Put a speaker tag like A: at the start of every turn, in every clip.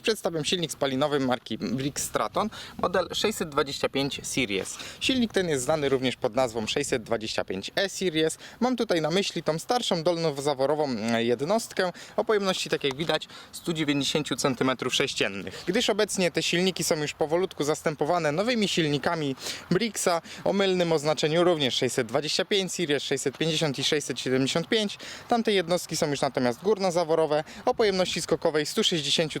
A: przedstawiam silnik spalinowy marki Brix Straton, model 625 Series. Silnik ten jest znany również pod nazwą 625E Series. Mam tutaj na myśli tą starszą dolnozaworową e, jednostkę o pojemności, tak jak widać, 190 cm3, gdyż obecnie te silniki są już powolutku zastępowane nowymi silnikami Brixa o mylnym oznaczeniu również 625 Series, 650 i 675. Tamte jednostki są już natomiast górnozaworowe o pojemności skokowej 160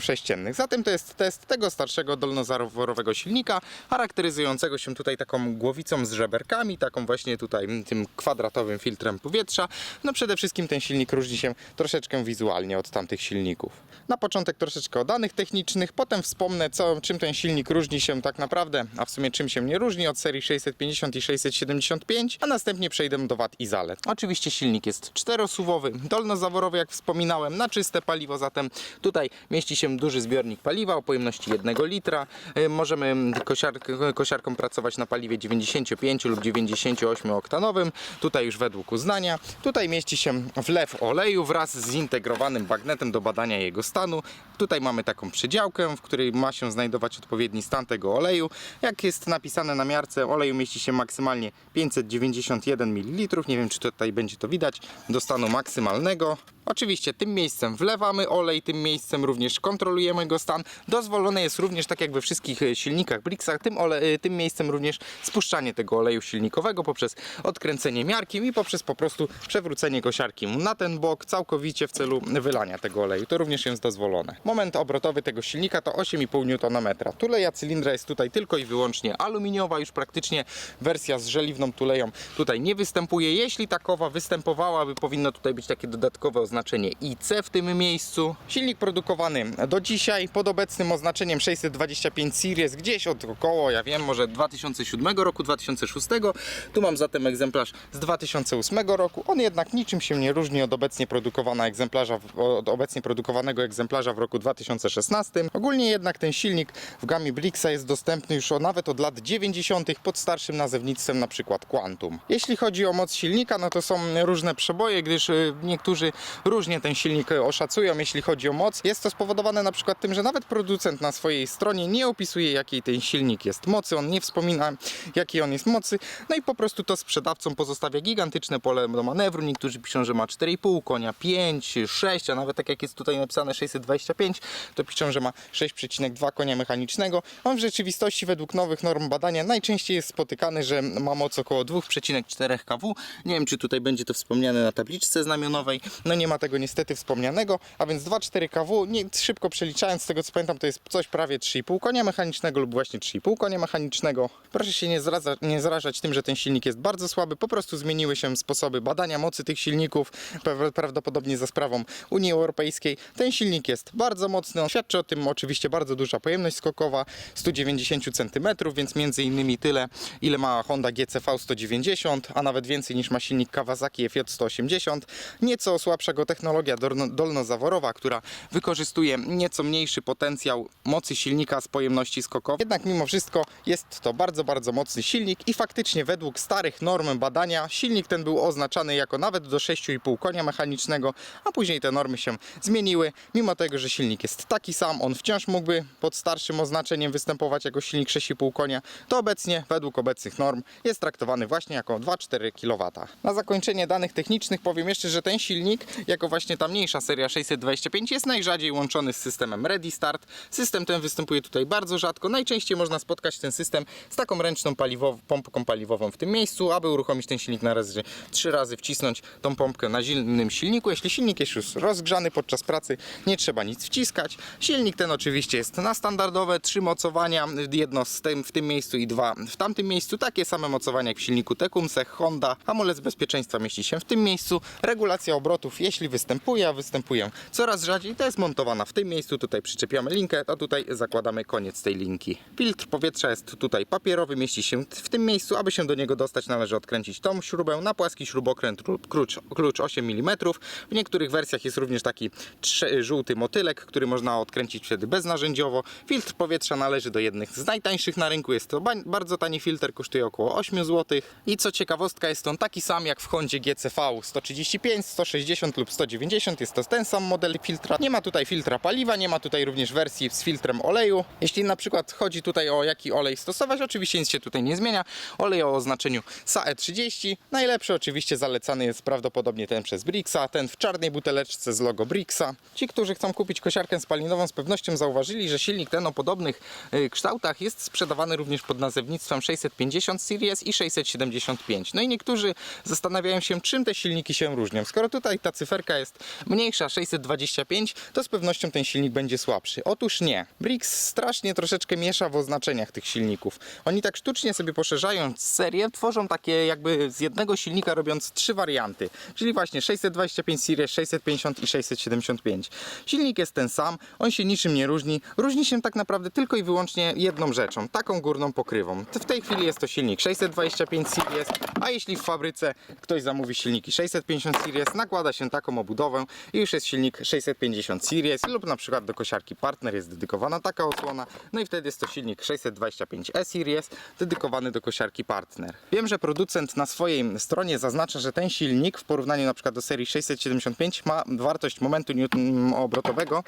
A: cm3. Zatem to jest test tego starszego dolnozaworowego silnika, charakteryzującego się tutaj taką głowicą z żeberkami, taką właśnie tutaj mm, tym kwadratowym filtrem powietrza. No przede wszystkim ten silnik różni się troszeczkę wizualnie od tamtych silników. Na początek troszeczkę o danych technicznych, potem wspomnę co, czym ten silnik różni się tak naprawdę, a w sumie czym się nie różni od serii 650 i 675, a następnie przejdę do wad i zalet. Oczywiście silnik jest czterosuwowy, dolnozaworowy jak wspominałem, na czyste paliwo, zatem tutaj mieści się duży zbiornik paliwa o pojemności 1 litra. Y, Możemy kosiar kosiarką pracować na paliwie 95 lub 98 oktanowym, tutaj już według uznania. Tutaj mieści się wlew oleju wraz z zintegrowanym bagnetem do badania jego stanu. Tutaj mamy taką przydziałkę, w której ma się znajdować odpowiedni stan tego oleju. Jak jest napisane na miarce, oleju mieści się maksymalnie 591 ml. Nie wiem, czy tutaj będzie to widać, do stanu maksymalnego. Oczywiście tym miejscem wlewamy olej, tym miejscem również kontrolujemy jego stan. Dozwolone jest również, tak jak we wszystkich e, silnikach Brixa, tym, ole, e, tym miejscem również spuszczanie tego oleju silnikowego poprzez odkręcenie miarki i poprzez po prostu przewrócenie kosiarki na ten bok całkowicie w celu wylania tego oleju. To również jest dozwolone. Moment obrotowy tego silnika to 8,5 Nm. Tuleja cylindra jest tutaj tylko i wyłącznie aluminiowa, już praktycznie wersja z żeliwną tuleją tutaj nie występuje. Jeśli takowa występowałaby, powinno tutaj być takie dodatkowe oznaczenie IC w tym miejscu. Silnik produkowany do dzisiaj pod obecnym oznaczeniem 625 Series, gdzieś od około, ja wiem, może 2007 roku, 2006. Tu mam zatem egzemplarz z 2008 roku. On jednak niczym się nie różni od obecnie produkowanego egzemplarza, od obecnie produkowanego egzemplarza w roku 2016. Ogólnie jednak ten silnik w gamie Blixa jest dostępny już nawet od lat 90. pod starszym nazewnictwem na przykład Quantum. Jeśli chodzi o moc silnika, no to są różne przeboje, gdyż y, niektórzy różnie ten silnik y, oszacują, jeśli chodzi o moc. Jest to spowodowane na przykład tym, że nawet producent na swojej stronie nie opisuje jakiej ten silnik jest mocy, on nie wspomina jakiej on jest mocy, no i po prostu to sprzedawcom pozostawia gigantyczne pole do manewru. Niektórzy piszą, że ma 4,5 konia, 5, 6, a nawet tak jak jest tutaj napisane 625, to piszą, że ma 6,2 konia mechanicznego. On w rzeczywistości według nowych norm badania najczęściej jest spotykany, że ma moc około 2,4 kW. Nie wiem, czy tutaj będzie to wspomniane na tabliczce znamionowej. No nie ma tego niestety wspomnianego, a więc 2,4 kW, nie, szybko przeliczając, z tego co pamiętam, to jest coś prawie 3,5 konia mechanicznego lub właśnie 3,5 konia mechanicznego. Proszę się nie, zraza, nie zrażać tym, że ten silnik jest bardzo słaby, po prostu zmieniły się sposoby badania mocy tych silników, pra- prawdopodobnie za sprawą Unii Europejskiej. Ten silnik jest bardzo mocny, świadczy o tym oczywiście bardzo duża pojemność skokowa, 190 cm, więc między innymi tyle, ile ma Honda GCV 190, a nawet więcej niż ma silnik Kawasaki FJ 180. Nieco słabsza go technologia dolno- dolnozaworowa, która wykorzystuje nieco mniejszy potencjał mocy silnika z pojemności skokowej. Jednak mimo wszystko jest to bardzo, bardzo mocny silnik i faktycznie według starych norm badania silnik ten był oznaczany jako nawet do 6,5 konia mechanicznego, a później te normy się zmieniły. Mimo tego, że silnik jest taki sam, on wciąż mógłby pod starszym oznaczeniem występować jako silnik 6,5 konia, to obecnie według obecnych norm jest traktowany właśnie jako 2,4 kW. Na zakończenie danych technicznych powiem jeszcze, że ten silnik, jako właśnie ta mniejsza seria 625 jest najrzadziej łączony z systemem Ready Start. System ten występuje tutaj bardzo rzadko. Najczęściej można spotkać ten system z taką ręczną paliwow- pompką paliwową w tym miejscu. Aby uruchomić ten silnik należy trzy razy wcisnąć tą pompkę na zimnym silniku. Jeśli silnik jest już rozgrzany podczas pracy, nie trzeba nic wciskać. Silnik ten oczywiście jest na standardowe trzy mocowania, jedno z tym, w tym miejscu i dwa w tamtym miejscu. Takie same mocowania jak w silniku Tecumseh, Honda. Hamulec bezpieczeństwa mieści się w tym miejscu. Regulacja obrotów, jeśli występuje, a występuje coraz rzadziej, to jest montowana w tym miejscu. Tutaj przyczepiamy linkę, a tutaj zakładamy koniec tej linki. Filtr powietrza jest tutaj papierowy, mieści się w tym miejscu. Aby się do niego dostać, należy odkręcić tą śrubę na płaski śrubokręt klucz, klucz 8 mm. W niektórych wersjach jest również taki żółty motylek, który można odkręcić wtedy beznarzędziowo. Filtr powietrza należy do jednych z najtańszych na rynku. Jest to ba- bardzo tani filtr, kosztuje około 8 zł. I co ciekawostka, jest on taki sam jak w Hondzie GCV 135, 160 lub 190. Jest to ten sam model filtra. Nie ma tutaj filtra paliwa, nie ma tutaj również wersji z filtrem oleju. Jeśli na przykład chodzi tutaj o jaki olej stosować, oczywiście nic się tutaj nie zmienia. Olej o oznaczeniu SAE30. Najlepszy oczywiście zalecany jest prawdopodobnie ten przez Brixa, ten w czarnej buteleczce z logo Brixa. Ci, którzy chcą kupić kosiarkę spalinową z pewnością zauważyli, że silnik ten o podobnych y, kształtach jest sprzedawany również pod nazewnictwem 650 Series i 675. No i niektórzy zastanawiają się, czym te silniki się różnią. Skoro tutaj ta cyferka jest mniejsza, 625, to z pewnością ten silnik będzie słabszy. Otóż nie. Brix strasznie troszeczkę miesza w oznaczeniach tych silników. Oni tak sztucznie sobie poszerzając serię, tworzą takie jakby z jednego silnika robiąc trzy warianty. Czyli właśnie 625 Series, 650 i 675. Silnik jest ten sam, on się niczym nie różni. Różni się tak naprawdę tylko i wyłącznie jedną rzeczą, taką górną pokrywą. W tej chwili jest to silnik 625 Series, a jeśli w fabryce ktoś zamówi silniki 650 Series, nakłada się taką obudowę i już jest silnik 650 Series lub na przykład do kosiarki Partner jest dedykowana taka odsłona, no i wtedy jest to silnik 625E Series dedykowany do kosiarki Partner. Wiem, że producent na swojej stronie zaznacza, że ten silnik w porównaniu na przykład do serii 675 ma wartość momentu obrotowego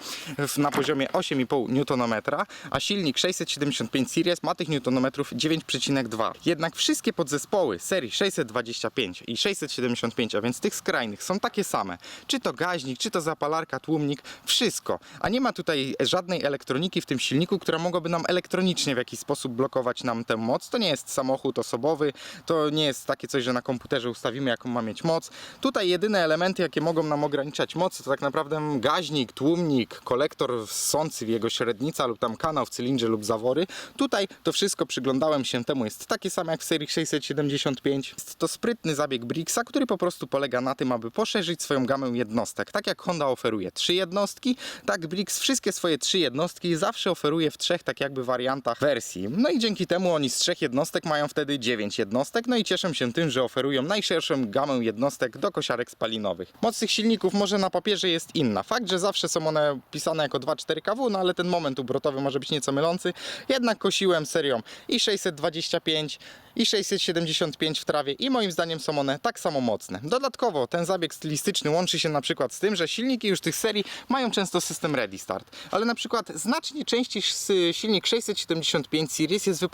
A: na poziomie 8,5 Nm, a silnik 675 Series ma tych newtonometrów 9,2. Jednak wszystkie podzespoły serii 625 i 675, a więc tych skrajnych, są takie same. Czy to gaźnik, czy to zapalarka, tłumnik, wszystko. A nie ma tutaj żadnej elektroniki w tym silniku, która mogłaby nam elektronicznie w jakiś sposób blokować nam tę moc. To nie jest samochód osobowy, to nie jest takie coś, że na komputerze ustawimy jaką ma mieć moc. Tutaj jedyne elementy, jakie mogą nam ograniczać moc, to tak naprawdę gaźnik, tłumnik, kolektor ssący w jego średnica lub tam kanał w cylindrze lub zawory. Tutaj to wszystko przyglądałem się temu, jest takie samo jak w serii 675. Jest to sprytny zabieg Brixa, który po prostu polega na tym, aby poszerzyć swoją gamę jednostek. Tak jak Honda oferuje trzy jednostki, tak Brix wszystkie swoje trzy jednostki zawsze oferuje w trzech tak jakby wariantach wersji. No i dzięki temu oni z trzech jednostek mają wtedy dziewięć jednostek, no i cieszą się tym, że oferują najszerszą gamę jednostek do kosiarek spalinowych. Moc tych silników może na papierze jest inna. Fakt, że zawsze są one pisane jako 2.4 kW, no ale ten moment obrotowy może być nieco mylący. Jednak kosiłem serią i 625 i 675 w trawie i moim zdaniem są one tak samo mocne. Dodatkowo ten zabieg stylistyczny łączy się na przykład z tym, że silniki już tych serii mają często system Ready Start, ale na przykład znacznie częściej silnik 675 Series jest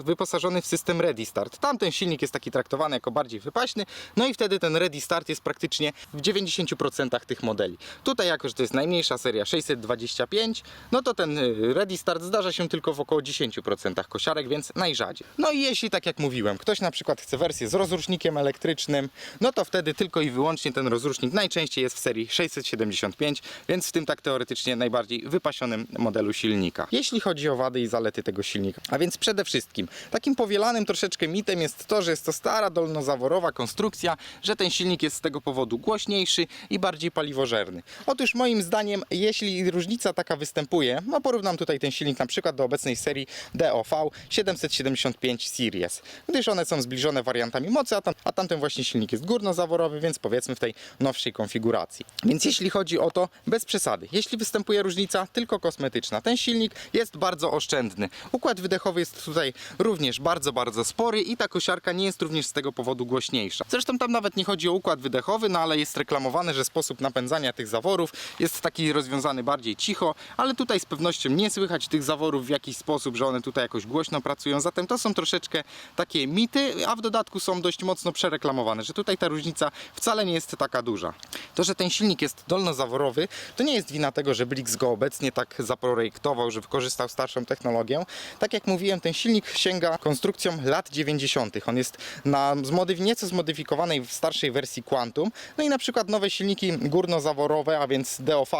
A: wyposażony w system Ready Start. Tamten silnik jest taki traktowany jako bardziej wypaśny, no i wtedy ten Ready Start jest praktycznie w 90% tych modeli. Tutaj jako, że to jest najmniejsza seria 625, no to ten y, Ready Start zdarza się tylko w około 10% kosiarek, więc najrzadziej. No i jeśli tak jak mówiłem, ktoś na przykład chce wersję z rozrusznikiem elektrycznym, no to wtedy tylko i wyłącznie ten rozrusznik najczęściej jest w serii 675, więc w tym tak teoretycznie najbardziej wypasionym modelu silnika. Jeśli chodzi o wady i zalety tego silnika, a więc przede wszystkim takim powielanym troszeczkę mitem jest to, że jest to stara dolnozaworowa konstrukcja, że ten silnik jest z tego powodu głośniejszy i bardziej paliwożerny. Otóż moim zdaniem, jeśli różnica taka występuje, no porównam tutaj ten silnik na przykład do obecnej serii DOV 775 Series, gdyż one są zbliżone wariantami mocy, a, tam, a tamten właśnie silnik jest górnozaworowy, więc powiedzmy w tej nowszej konfiguracji. Więc jeśli chodzi o to, bez przesady, jeśli występuje różnica tylko kosmetyczna, ten silnik jest bardzo oszczędny. Układ wydechowy jest tutaj również bardzo, bardzo spory i ta kosiarka nie jest również z tego powodu głośniejsza. Zresztą tam nawet nie chodzi o układ wydechowy, no ale jest reklamowane, że sposób napędzania tych zaworów jest taki rozwiązany bardziej cicho, ale tutaj z pewnością nie słychać tych zaworów w jakiś sposób, że one tutaj jakoś głośno pracują. Zatem to są troszeczkę takie mity, a w dodatku są dość mocno przereklamowane, że tutaj ta różnica wcale nie jest taka duża. To, że ten silnik jest dolnozaworowy, to nie jest wina tego, że Blix go obecnie tak zaprojektował, że wykorzystał starszą technologię. Tak jak mówiłem, ten silnik sięga konstrukcją lat 90. On jest na zmodyf- nieco zmodyfikowanej w starszej wersji Quantum. No i na przykład nowe silniki górnozaworowe, a więc DOV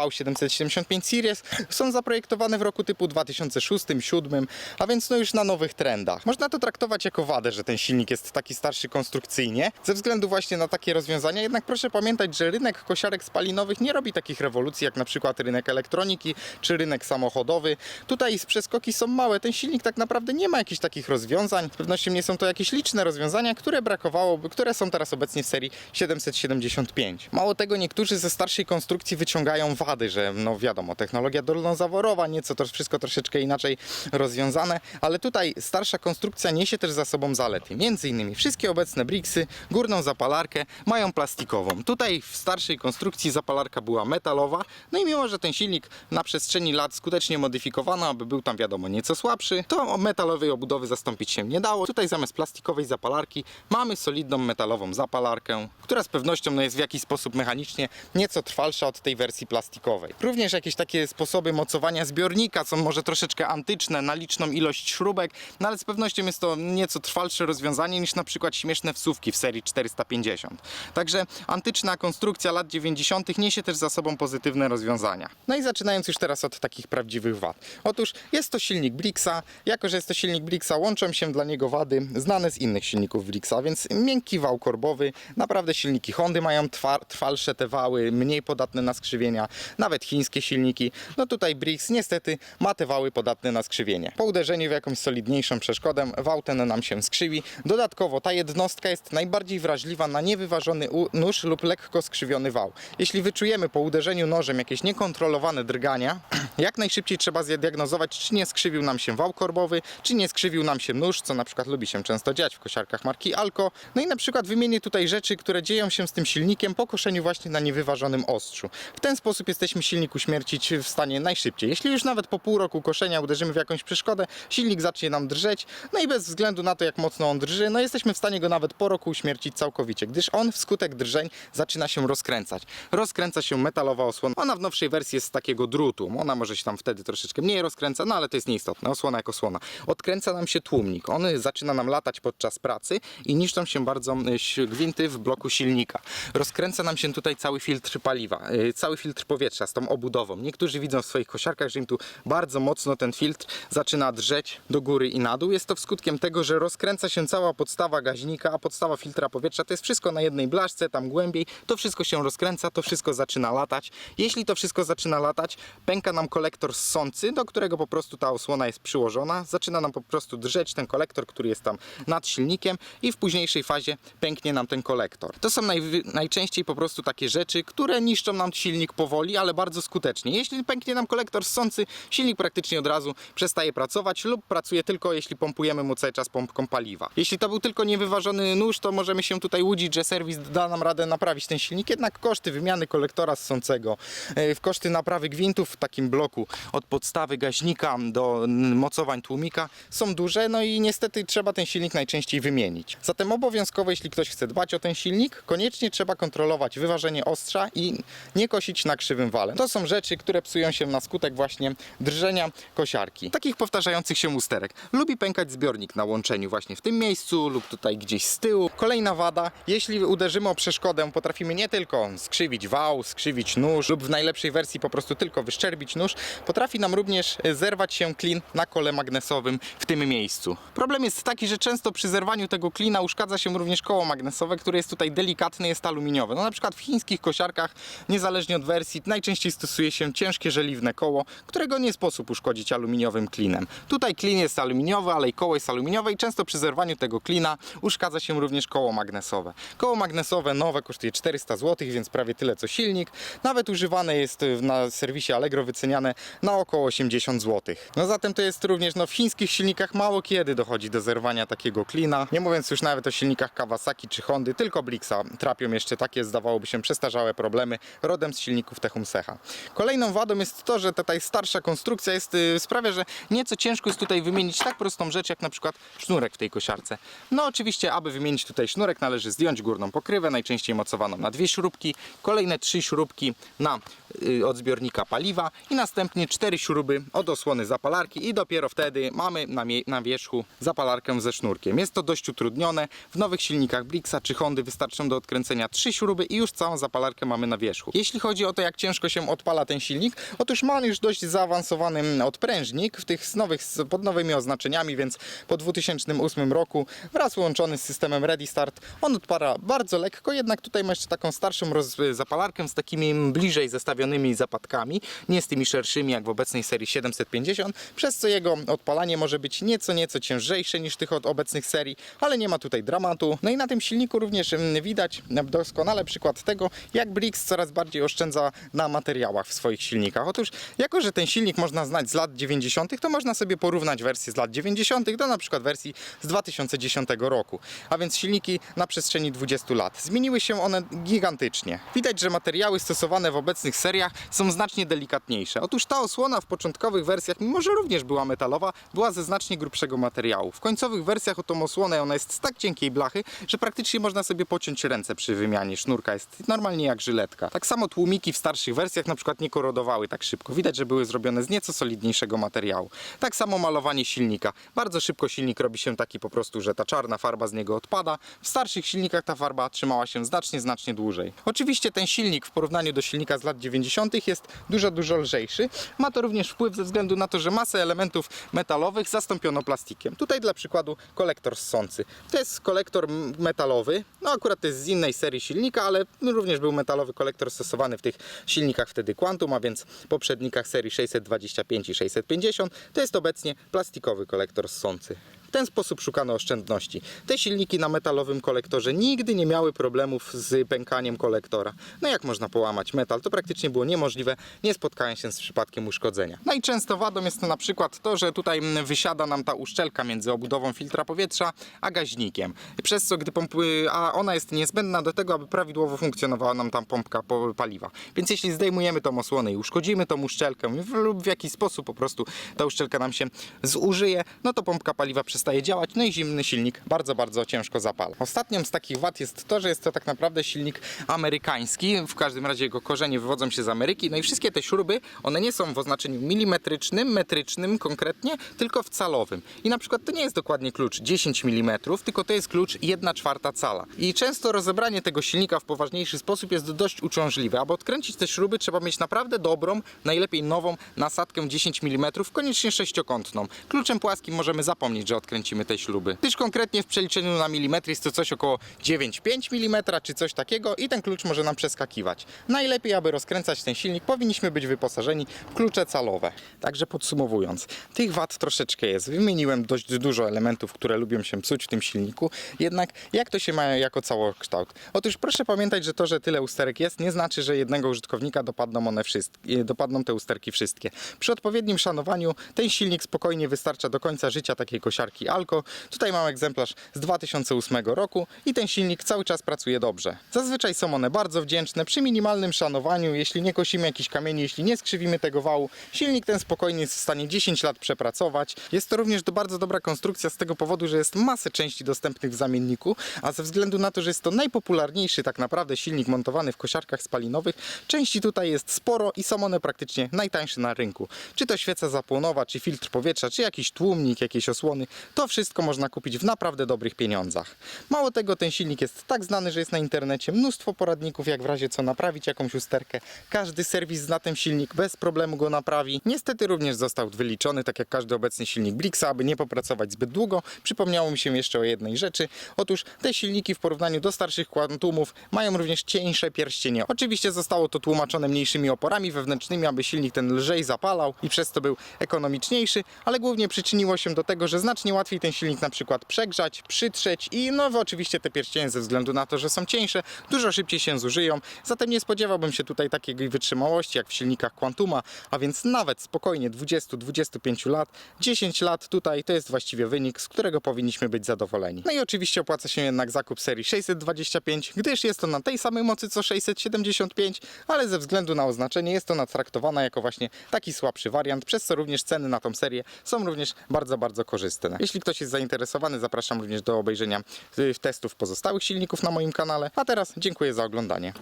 A: 775 Series są zaprojektowane w roku typu 2006-2007, a więc no już na nowych trendach. Można to traktować jako wadę, że ten silnik jest taki starszy konstrukcyjnie, ze względu właśnie na takie rozwiązania. Jednak proszę pamiętać, że rynek kosiarek spalinowych nie robi takich rewolucji, jak na przykład rynek elektroniki czy rynek samochodowy. Tutaj przeskoki są małe. Ten silnik tak naprawdę nie ma jakichś takich rozwiązań. Z pewnością nie są to jakieś liczne rozwiązania, które brakowałoby, które są teraz obecnie w serii 775. Mało tego, niektórzy ze starszej konstrukcji wyciągają wady, że no wiadomo, technologia dolnozaworowa, nieco to wszystko troszeczkę inaczej rozwiązane, ale tutaj starsza konstrukcja niesie też za sobą zalety. Między innymi wszystkie obecne briksy, górną zapalarkę mają plastikową. Tutaj w starszej konstrukcji zapalarka była metalowa, no i mimo, że ten silnik na przestrzeni lat skutecznie modyfikowano, aby był tam wiadomo nieco słabszy, to metalowej obudowy zastąpić się nie dało. Tutaj zamiast plastikowej zapalarki mamy solidną metalową zapalarkę, która z pewnością no, jest w jakiś sposób mechanicznie nieco trwalsza od tej wersji plastikowej. Również jakieś takie sposoby mocowania zbiornika są może troszeczkę antyczne na liczną ilość śrubek, no ale z pewnością jest to nieco trwalsze rozwiązanie niż na przykład śmieszne wsówki w serii 450. Także antyczna konstrukcja lat 90. niesie też za sobą pozytywne rozwiązania. No i zaczynając już teraz od takich prawdziwych wad. Otóż jest to silnik Blixa. Jako, że jest to silnik Blixa, łączą się dla niego wady znane z innych silników Blixa, więc miękki wał korbowy. Naprawdę silniki Hondy mają trwalsze te wały, mniej podatne na skrzywienia. Nawet chińskie silniki. No tutaj Brix niestety ma te wały podatne na skrzywienie. Po uderzeniu w jakąś solidniejszą przeszkodę wał ten nam się skrzywi. Dodatkowo ta jednostka jest najbardziej wrażliwa na niewyważony nóż lub lekko skrzywiony wał. Jeśli wyczujemy po uderzeniu nożem jakieś niekontrolowane drgania, jak najszybciej trzeba zdiagnozować, czy nie skrzywił nam się wał korbowy, czy nie skrzywił nam się nóż, co na przykład lubi się często dziać w kosiarkach marki Alco. No i na przykład wymienię tutaj rzeczy, które dzieją się z tym silnikiem po koszeniu właśnie na niewyważonym ostrzu. W ten sposób jesteśmy silnik uśmiercić w stanie najszybciej. Jeśli już nawet po pół roku koszenia uderzymy w jakąś przeszkodę, silnik zacznie nam drżeć, no i bez względu na to, jak mocno on drży, no jesteśmy w stanie go nawet po roku uśmiercić całkowicie, gdyż on wskutek drżeń zaczyna się rozkręcać. Rozkręca się metalowa osłona. Ona w nowszej wersji jest z takiego drutu. Ona może się tam wtedy troszeczkę mniej rozkręca, no ale to jest nieistotne. Osłona jak osłona. Odkręca nam się tłumnik. On zaczyna nam latać podczas pracy i niszczą się bardzo y, gwinty w bloku silnika. Rozkręca nam się tutaj cały filtr paliwa, y, cały filtr powietrza z tą obudową. Niektórzy widzą w swoich kosiarkach, że im tu bardzo mocno ten filtr zaczyna drżeć do góry i na dół. Jest to skutkiem tego, że rozkręca się cała podstawa gaźnika, a podstawa filtra powietrza to jest wszystko na jednej blaszce, tam głębiej. To wszystko się rozkręca, to wszystko zaczyna latać. Jeśli to wszystko zaczyna latać, pęka nam kolektor ssący, do którego po prostu ta osłona jest przyłożona. Zaczyna nam po prostu drżeć ten kolektor, który jest tam nad silnikiem i w późniejszej fazie pęknie nam ten kolektor. To są najczęściej po prostu takie rzeczy, które niszczą nam silnik powoli, ale bardzo skutecznie. Jeśli pęknie nam kolektor ssący, silnik praktycznie od razu przestaje pracować lub pracuje tylko jeśli pompujemy mu cały czas pompką paliwa. Jeśli to był tylko niewyważony nóż, to możemy się tutaj łudzić, że serwis da nam radę naprawić ten silnik, jednak koszty wymiany kolektora ssącego, e, w koszty naprawy gwintów w takim bloku od podstawy gaźnika do mocowań tłumika są duże, no i niestety trzeba ten silnik najczęściej wymienić. Zatem obowiązkowo, jeśli ktoś chce dbać o ten silnik, koniecznie trzeba kontrolować wyważenie ostrza i nie kosić na krzywym wale. To są rzeczy, które psują się na skutek właśnie drżenia kosiarki. Takich powtarzających się usterek. Lubi pękać zbiornik na łączeniu właśnie w tym miejscu lub tutaj gdzieś z tyłu. Kolejna wada, jeśli uderzymy o przeszkodę, potrafimy nie tylko skrzywić wał, skrzywić nóż lub w najlepszej wersji po prostu tylko wyszczerbić nóż, potrafi nam również e, zerwać się klin na kole magnesowym w tym miejscu. Problem jest taki, że często przy zerwaniu tego klina uszkadza się również koło magnesowe, które jest tutaj delikatne, jest aluminiowe. No na przykład w chińskich kosiarkach, niezależnie od wersji, najczęściej stosuje się ciężkie żeliwne koło, którego nie sposób uszkodzić aluminiowym klinem. Tutaj klin jest aluminiowy, ale i koło jest aluminiowe i często przy zerwaniu tego klina uszkadza się również koło magnesowe. Koło magnesowe nowe kosztuje 400 zł, więc prawie tyle co silnik. Nawet używane jest y, na serwisie Allegro wyceniane na około 80 zł. No zatem to jest również no, w chińskich silnikach mało kiedy dochodzi do zerwania takiego klina. Nie mówiąc już nawet o silnikach Kawasaki czy Hondy, tylko Blixa trapią jeszcze takie zdawałoby się przestarzałe problemy rodem z silników Techumsecha. Kolejną wadą jest to, że ta starsza konstrukcja jest, y, sprawia, że nieco ciężko jest tutaj wymienić tak prostą rzecz jak na przykład sznurek w tej kosiarce. No oczywiście, aby wymienić tutaj sznurek należy zdjąć górną pokrywę, najczęściej mocowaną na dwie śrubki, kolejne trzy śrubki na y, od zbiornika paliwa i następnie cztery śruby od osłony zapalarki i dopiero wtedy mamy na, na wierzchu zapalarkę ze sznurkiem. Jest to dość utrudnione. W nowych silnikach Blixa czy Hondy wystarczą do odkręcenia trzy śruby i już całą zapalarkę mamy na wierzchu. Jeśli chodzi o to, jak ciężko się odpala ten silnik, otóż ma on już dość zaawansowany odprężnik w tych nowych, pod nowymi oznaczeniami, więc po 2000 2008 roku wraz łączony z systemem Ready Start. On odpala bardzo lekko, jednak tutaj ma jeszcze taką starszą roz- zapalarkę z takimi bliżej zestawionymi zapadkami, nie z tymi szerszymi jak w obecnej serii 750, przez co jego odpalanie może być nieco, nieco ciężejsze niż tych od obecnych serii, ale nie ma tutaj dramatu. No i na tym silniku również mm, widać doskonale przykład tego, jak Brix coraz bardziej oszczędza na materiałach w swoich silnikach. Otóż, jako że ten silnik można znać z lat 90., to można sobie porównać wersję z lat 90. do na przykład wersji z 2010 roku. A więc silniki na przestrzeni 20 lat. Zmieniły się one gigantycznie. Widać, że materiały stosowane w obecnych seriach są znacznie delikatniejsze. Otóż ta osłona w początkowych wersjach, mimo że również była metalowa, była ze znacznie grubszego materiału. W końcowych wersjach o tą osłonę ona jest z tak cienkiej blachy, że praktycznie można sobie pociąć ręce przy wymianie. Sznurka jest normalnie jak żyletka. Tak samo tłumiki w starszych wersjach na przykład nie korodowały tak szybko. Widać, że były zrobione z nieco solidniejszego materiału. Tak samo malowanie silnika. Bardzo szybko silnik robi się taki po prostu, że ta czarna farba z niego odpada. W starszych silnikach ta farba trzymała się znacznie, znacznie dłużej. Oczywiście ten silnik w porównaniu do silnika z lat 90. jest dużo, dużo lżejszy. Ma to również wpływ ze względu na to, że masę elementów metalowych zastąpiono plastikiem. Tutaj dla przykładu kolektor ssący. To jest kolektor metalowy. No akurat to jest z innej serii silnika, ale również był metalowy kolektor stosowany w tych silnikach wtedy Quantum, a więc poprzednikach serii 625 i 650. To jest obecnie plastikowy kolektor ssący. W ten sposób szukano oszczędności. Te silniki na metalowym kolektorze nigdy nie miały problemów z pękaniem kolektora. No jak można połamać metal? To praktycznie było niemożliwe, nie spotkałem się z przypadkiem uszkodzenia. No i często wadą jest na przykład to, że tutaj mm, wysiada nam ta uszczelka między obudową filtra powietrza a gaźnikiem. Przez co, gdy pompy, a ona jest niezbędna do tego, aby prawidłowo funkcjonowała nam tam pompka po- paliwa. Więc jeśli zdejmujemy tą osłonę i uszkodzimy tą uszczelkę lub w jakiś sposób po prostu ta uszczelka nam się zużyje, no to pompka paliwa przestaje działać, no i zimny silnik bardzo, bardzo ciężko zapala. Ostatnią z takich wad jest to, że jest to tak naprawdę silnik amerykański, w każdym razie jego korzenie wywodzą się z Ameryki, no i wszystkie te śruby, one nie są w oznaczeniu milimetrycznym, metrycznym konkretnie, tylko w calowym. I na przykład to nie jest dokładnie klucz 10 mm, tylko to jest klucz 1 czwarta cala. I często rozebranie tego silnika w poważniejszy sposób jest dość uciążliwe. Aby odkręcić te śruby trzeba mieć naprawdę dobrą, najlepiej nową nasadkę 10 mm, koniecznie sześciokątną. Kluczem płaskim możemy zapomnieć, że odkręcimy te śruby. Gdyż konkretnie w przeliczeniu na milimetry jest to coś około 9,5 mm czy coś takiego i ten klucz może nam przeskakiwać. Najlepiej, aby rozkręcać ten silnik, powinniśmy być wyposażeni w klucze calowe. Także podsumowując, tych wad troszeczkę jest. Wymieniłem dość dużo elementów, które lubią się psuć w tym silniku, jednak jak to się ma jako całokształt? Otóż proszę pamiętać, że to, że tyle usterek jest, nie znaczy, że jednego użytkownika dopadną one wszystkie, dopadną te usterki wszystkie. Przy odpowiednim szanowaniu ten silnik spokojnie wystarcza do końca życia takiej kosiarki Alco. Tutaj mam egzemplarz z 2008 roku i ten silnik cały czas pracuje dobrze. Zazwyczaj są one bardzo wdzięczne przy minimalnym szanowaniu, jeśli nie kosimy jakichś kamieni, jeśli nie skrzywimy tego wału, silnik ten spokojnie jest w stanie 10 lat przepracować. Jest to również do bardzo dobra konstrukcja z tego powodu, że jest masę części dostępnych w zamienniku, a ze względu na to, że jest to najpopularniejszy tak naprawdę silnik montowany w kosiarkach spalinowych, części tutaj jest sporo i są one praktycznie najtańsze na rynku. Czy to świeca zapłonowa, czy filtr powietrza, czy jakiś tłumnik, jakieś osłony, to wszystko można kupić w naprawdę dobrych pieniądzach. Mało tego, ten silnik jest tak znany, że jest na internecie mnóstwo poradników, jak w razie co naprawić jakąś usterkę. Każdy serwis zna ten silnik, bez problemu go naprawi. Niestety również został wyliczony, tak jak każdy obecny silnik Blixa, aby nie popracować zbyt długo. Przypomniało mi się jeszcze o jednej rzeczy. Otóż te silniki w porównaniu do starszych Quantumów mają również cieńsze pierścienie. Oczywiście zostało to tłumaczone mniejszymi oporami wewnętrznymi, aby silnik ten lżej zapalał i przez to był ekonomiczniejszy, ale głównie przyczyniło się do tego, że znacznie łatwiej ten silnik na przykład przegrzać, przytrzeć i no oczywiście te pierścienie ze względu na to, że są cieńsze, dużo szybciej się zużyją. Zatem nie spodziewałbym się tutaj takiej wytrzymałości jak w silnikach Quantuma, a więc nawet spokojnie 20-25 lat, 10 lat tutaj to jest właściwie wynik, z którego powinniśmy być zadowoleni. No i oczywiście opłaca się jednak zakup serii 625, gdyż jest to na tej samej mocy co 675, ale ze względu na oznaczenie jest ona traktowana jako właśnie taki słabszy wariant, przez co również ceny na tą serię są również bardzo, bardzo korzystne. Jeśli ktoś jest zainteresowany, zapraszam również do obejrzenia y, testów pozostałych silników na moim kanale. A teraz dziękuję za oglądanie.